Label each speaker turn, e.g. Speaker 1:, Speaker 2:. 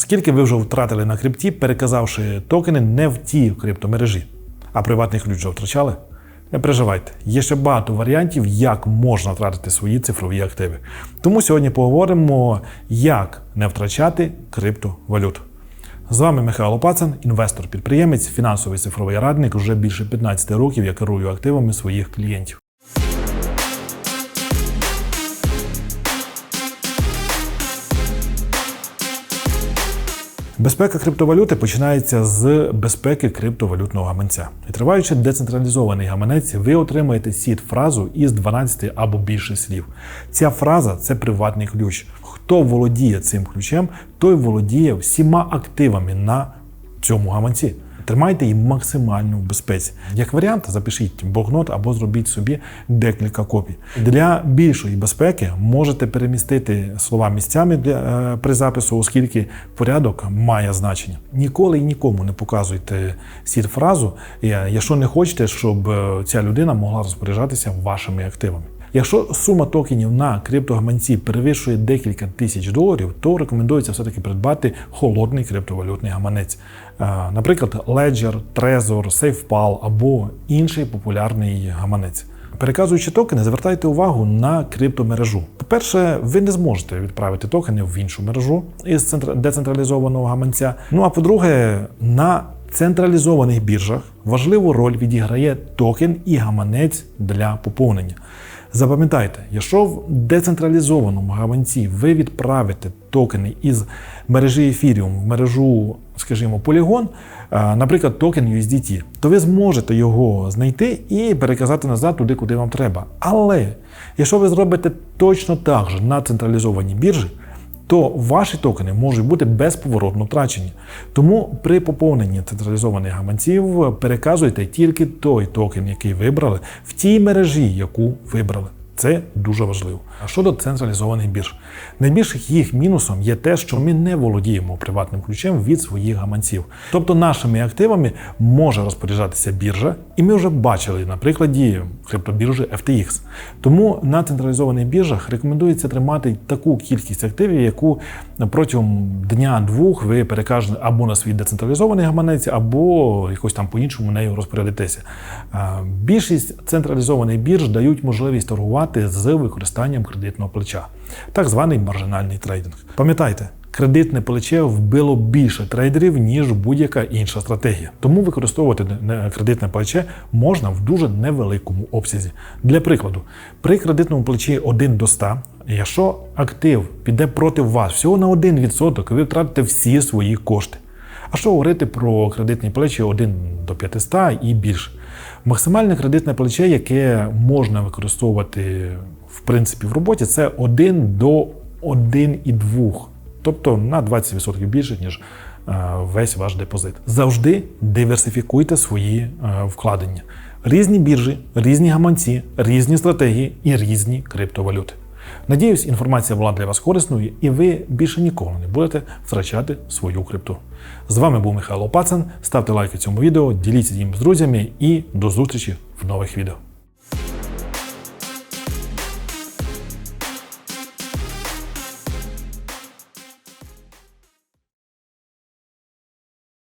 Speaker 1: Скільки ви вже втратили на крипті, переказавши токени не в ті криптомережі, а приватний ключ вже втрачали? Не переживайте, є ще багато варіантів, як можна втратити свої цифрові активи. Тому сьогодні поговоримо, як не втрачати криптовалюту. З вами Михайло Пацан, інвестор-підприємець, фінансовий цифровий радник. Вже більше 15 років я керую активами своїх клієнтів. Безпека криптовалюти починається з безпеки криптовалютного гаманця. І триваючи децентралізований гаманець, ви отримаєте сід фразу із 12 або більше слів. Ця фраза це приватний ключ. Хто володіє цим ключем, той володіє всіма активами на цьому гаманці. Тримайте її максимально в безпеці. Як варіант, запишіть блокнот або зробіть собі декілька копій. Для більшої безпеки можете перемістити слова місцями для, е, при запису, оскільки порядок має значення. Ніколи і нікому не показуйте сід фразу, якщо не хочете, щоб е, ця людина могла розпоряджатися вашими активами. Якщо сума токенів на криптогаманці перевищує декілька тисяч доларів, то рекомендується все-таки придбати холодний криптовалютний гаманець. Е, Наприклад, Ledger, Trezor, SafePal або інший популярний гаманець. Переказуючи токени, звертайте увагу на криптомережу. По-перше, ви не зможете відправити токени в іншу мережу із децентралізованого гаманця. Ну а по-друге, на централізованих біржах важливу роль відіграє токен і гаманець для поповнення. Запам'ятайте, якщо в децентралізованому гаманці ви відправите токени із мережі Ethereum в мережу, скажімо, Polygon, наприклад, токен USDT, то ви зможете його знайти і переказати назад туди, куди вам треба. Але якщо ви зробите точно так же на централізованій біржі, то ваші токени можуть бути безповоротно втрачені. Тому при поповненні централізованих гаманців переказуйте тільки той токен, який вибрали, в тій мережі, яку вибрали. Це дуже важливо. А щодо централізованих бірж, найбільшим їх мінусом є те, що ми не володіємо приватним ключем від своїх гаманців. Тобто нашими активами може розпоряджатися біржа, і ми вже бачили на прикладі криптобіржі FTX. Тому на централізованих біржах рекомендується тримати таку кількість активів, яку протягом дня-двох ви перекажете або на свій децентралізований гаманець, або якось там по-іншому нею розпорядитеся. Більшість централізованих бірж дають можливість торгувати з використанням кредитного плеча, так званий маржинальний трейдинг. Пам'ятайте. Кредитне плече вбило більше трейдерів, ніж будь-яка інша стратегія. Тому використовувати кредитне плече можна в дуже невеликому обсязі. Для прикладу, при кредитному плечі 1 до 100, якщо актив піде проти вас всього на 1%, ви втратите всі свої кошти. А що говорити про кредитні плечі 1 до 500 і більше? Максимальне кредитне плече, яке можна використовувати в принципі в роботі, це 1 до 1,2. Тобто на 20% більше, ніж е, весь ваш депозит. Завжди диверсифікуйте свої е, вкладення. Різні біржі, різні гаманці, різні стратегії і різні криптовалюти. Надіюсь, інформація була для вас корисною, і ви більше ніколи не будете втрачати свою крипту. З вами був Михайло Пацан. Ставте лайки цьому відео, діліться їм з друзями і до зустрічі в нових відео.